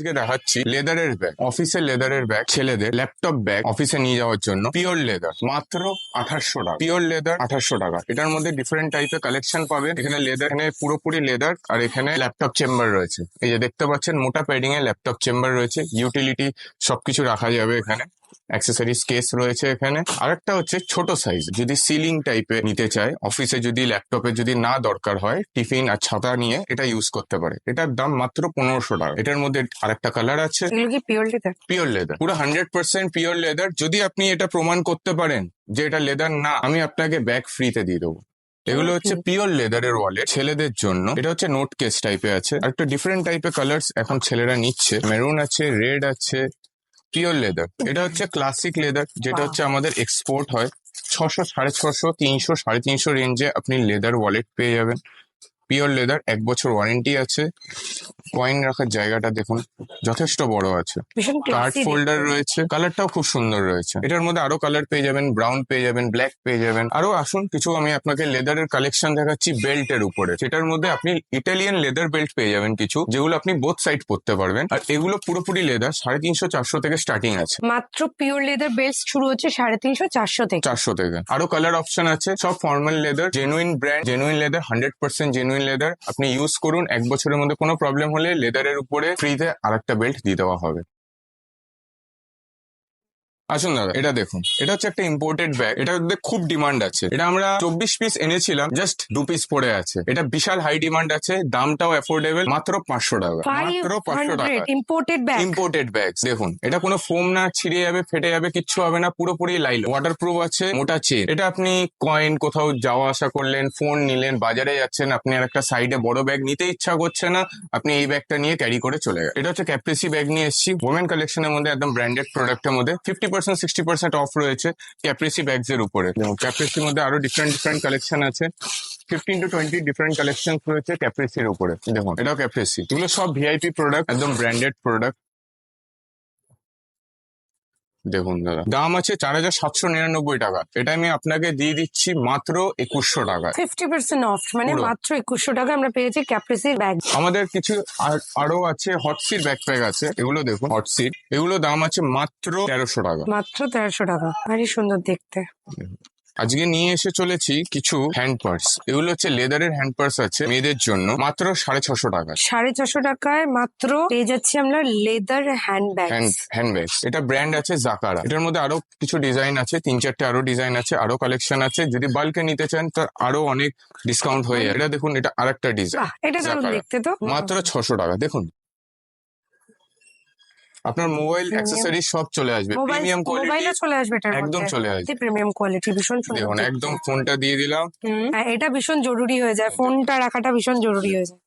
আজকে দেখাচ্ছি লেদারের ব্যাগ অফিসের লেদারের ব্যাগ ছেলেদের ল্যাপটপ ব্যাগ অফিসে নিয়ে যাওয়ার জন্য। পিওর লেদার মাত্র আঠাশশো টাকা। পিওর লেদার আঠাশশো টাকা। এটার মধ্যে ডিফারেন্ট টাইপের কালেকশন পাবেন। এখানে লেদার এখানে পুরোপুরি লেদার আর এখানে ল্যাপটপ চেম্বার রয়েছে। এই যে দেখতে পাচ্ছেন, মোটা প্যাডিং এ ল্যাপটপ চেম্বার রয়েছে। ইউটিলিটি সবকিছু রাখা যাবে এখানে। অ্যাক্সেসরিজ কেস রয়েছে এখানে। আরেকটা হচ্ছে ছোট সাইজ যদি সিলিং টাইপের নিতে চায় অফিসে যদি ল্যাপটপে যদি না দরকার হয় টিফিন আর ছাতা নিয়ে এটা ইউজ করতে পারে। এটার দাম মাত্র পনেরোশো টাকা। এটার মধ্যে আরেকটা কালার আছে। পিওর লেদার পিওর লেদার পুরো হান্ড্রেড পার্সেন্ট পিওর লেদার যদি আপনি এটা প্রমাণ করতে পারেন যে এটা লেদার না আমি আপনাকে ব্যাগ ফ্রিতে দিয়ে দেবো। এগুলো হচ্ছে পিওর লেদারের ওয়ালেট ছেলেদের জন্য। এটা হচ্ছে নোট কেস টাইপের আছে। আর একটা ডিফারেন্ট টাইপের কালার্স এখন ছেলেরা নিচ্ছে। মেরুন আছে রেড আছে পিওর লেদার এটা হচ্ছে ক্লাসিক লেদার যেটা হচ্ছে আমাদের এক্সপোর্ট হয়। ছশো সাড়ে ছশো তিনশো সাড়ে তিনশো রেঞ্জে আপনি লেদার ওয়ালেট পেয়ে যাবেন। পিওর লেদার এক বছর ওয়ারেন্টি আছে। কয়েন রাখার জায়গাটা দেখুন যথেষ্ট বড় আছে। কার্ড ফোল্ডার রয়েছে কালারটাও খুব সুন্দর রয়েছে। এটার মধ্যে আরও কালার পেয়ে যাবেন ব্রাউন পেয়ে যাবেন ব্ল্যাক পেয়ে যাবেন। আরও আসুন কিছু আমি আপনাকে লেদারের কালেকশন দেখাচ্ছি বেল্টের উপরে। সেটার মধ্যে আপনি ইটালিয়ান লেদার বেল্ট পেয়ে যাবেন কিছু যেগুলো আপনি বোথ সাইড পরতে পারবেন। আর এগুলো পুরোপুরি লেদার সাড়ে তিনশো চারশো থেকে স্টার্টিং আছে। মাত্র পিওর লেদার বেল্ট শুরু হচ্ছে সাড়ে তিনশো চারশো থেকে। চারশো থেকে। আরও কালার অপশন আছে সব formal leather genuine brand genuine leather hundred percent genuine leather আপনি ইউজ করুন। এক বছরের মধ্যে কোনো প্রবলেম হলে লেদারের উপরে ফ্রিতে আরেকটা বেল্ট দিয়ে দেওয়া হবে। আসুন দাদা এটা দেখুন। এটা হচ্ছে একটা ইম্পোর্টেড ব্যাগ এটা খুব ডিমান্ড আছে। এটা আমরা চব্বিশ পিস এনেছিলাম জাস্ট দু পিস পড়ে আছে। এটা বিশাল হাই ডিমান্ড আছে দামটাও অ্যাফোর্ডেবল মাত্র পাঁচশো টাকা। মাত্র পাঁচশো টাকা। ইম্পোর্টেড ব্যাগ ইম্পোর্টেড ব্যাগ দেখুন। এটা কোনো ফোম না ছিঁড়ে যাবে ফেটে যাবে কিচ্ছু হবে না পুরোপুরি লাইল ওয়াটার প্রুফ আছে মোটা চেন এটা আপনি কয়েন কোথাও যাওয়া আসা করলেন ফোন নিলেন বাজারে যাচ্ছেন আপনি আর একটা সাইডে বড় ব্যাগ নিতে ইচ্ছা করছে না আপনি এই ব্যাগটা নিয়ে ক্যারি করে চলে গেলেন এটা হচ্ছে ক্যাপ্রিসি ব্যাগ নিয়ে এসেছি। ওমেন কালেকশনের মধ্যে একদম ব্র্যান্ডেড প্রোডাক্টের মধ্যে। Fifty percent sixty percent off রয়েছে ক্যাপ্রেসি ব্যাগস এর উপরে। ক্যাপ্রেসির মধ্যে আরও ডিফারেন্ট ডিফারেন্ট কালেকশন আছে। Fifteen to twenty different collection রয়েছে ক্যাপ্রেসির উপরে। দেখুন। এটাও ক্যাপ্রেসি এগুলো সব ভিআইপি প্রোডাক্ট একদম ব্র্যান্ডেড প্রোডাক্ট দেখুন দাদা। দাম আছে চার হাজার সাতশো নিরানব্বই টাকা। এটা আমি আপনাকে দিয়ে দিচ্ছি মাত্র একুশশো টাকা। ফিফটি পার্সেন্ট অফ মানে মাত্র একুশশো টাকা আমরা পেয়েছি ক্যাপ্রিসির ব্যাগ। আমাদের কিছু আর- আছে হটসিট ব্যাকপ্যাক আছে। এগুলো দেখুন হটসির এগুলো দাম আছে মাত্র তেরোশো টাকা। মাত্র তেরোশো টাকা। ভারী সুন্দর দেখতে। আজকে নিয়ে এসে চলেছি কিছু হ্যান্ড পার্স এগুলো হচ্ছে লেদারের হ্যান্ড পার্স আছে মেয়েদের জন্য। মাত্র সাড়ে ছশো টাকা। সাড়ে ছশো টাকায় মাত্র পেয়ে যাচ্ছি আমরা leather hand bag hand handbag এটা ব্র্যান্ড আছে জাকারা এটার মধ্যে আরও কিছু ডিজাইন আছে তিন চারটে আরও ডিজাইন আছে আরও কালেকশন আছে। যদি বাল্কে নিতে চান তার আরও অনেক ডিসকাউন্ট হয়ে যায় এটা দেখুন এটা আরেকটা ডিজাইন এটা দেখতে তো। মাত্র ছশো টাকা। দেখুন আপনার মোবাইল অ্যাক্সেসরি সব চলে আসবে। প্রিমিয়াম মোবাইলও কোয়ালিটি চলে আসবে এটার একদম চলে আসবে। প্রিমিয়াম কোয়ালিটি ভীষণ সুন্দর দেখুন একদম ফোনটা দিয়ে দিলাম। হ্যাঁ, এটা ভীষণ জরুরি হয়ে যায়। ফোনটা রাখাটা ভীষণ জরুরি হয়ে যায়।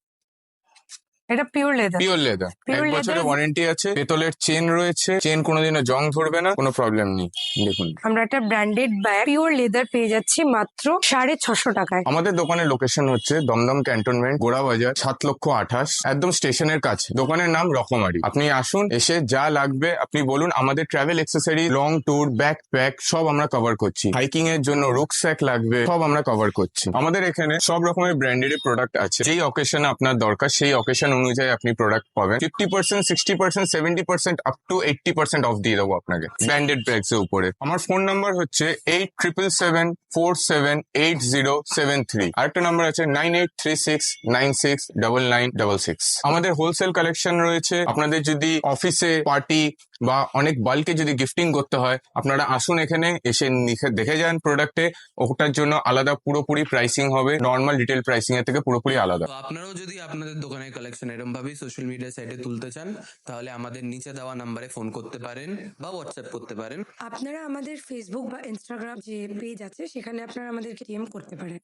এটা পিওর লেদার পিওর লেদার এক বছরের ওয়ারেন্টি আছে পেতলের চেন রয়েছে চেন কোনোদিনও জং ধরবে না কোনো প্রবলেম নেই। দেখুন। আমরা একটা ব্র্যান্ডেড ব্যাগ পিওর লেদার পেয়ে যাচ্ছি মাত্র সাড়ে ছশো টাকায়। আমাদের দোকানের লোকেশন হচ্ছে দমদম ক্যান্টনমেন্ট গোড়াবাজার সাত লক্ষ আঠাশ একদম স্টেশনের কাছে। দোকানের নাম রকমারি। আপনি আসুন এসে যা লাগবে আপনি বলুন আমাদের travel accessory long tour backpack সব আমরা কভার করছি। হাইকিং এর জন্য রুকস্যাক লাগবে সব আমরা কভার করছি। আমাদের এখানে সব রকমের ব্র্যান্ডেড প্রোডাক্ট আছে। যেই অকেশনে আপনার দরকার সেই অকেশন অনুযায়ী আপনি প্রোডাক্ট পাবেন। Fifty percent sixty percent seventy percent up to eighty percent off দিয়ে দেবো আপনাকে ব্র্যান্ডেড ব্যাগস এর উপরে। আমার ফোন নাম্বার হচ্ছে eight triple seven four seven eight zero seven three আরেকটা নাম্বার আছে nine eight three six nine six double nine double six আমাদের হোলসেল কালেকশন রয়েছে। আপনাদের যদি অফিসে পার্টি বা অনেক বাল্কে যদি গিফটিং করতে হয় আপনারা আসুন এখানে এসে দেখে যান প্রোডাক্টে ওটার জন্য আলাদা পুরোপুরি প্রাইসিং হবে নর্মাল রিটেল প্রাইসিং এর থেকে পুরোপুরি আলাদা। আপনারাও যদি আপনাদের দোকানের কালেকশন এরকম ভাবেই সোশ্যাল মিডিয়া সাইটে তুলতে চান তাহলে আমাদের নিচে দেওয়া নাম্বারে ফোন করতে পারেন বা হোয়াটসঅ্যাপ করতে পারেন। আপনারা আমাদের ফেসবুক বা ইনস্টাগ্রাম যে পেজ আছে সেখানে আপনারা আমাদেরকে ডিএম করতে পারেন।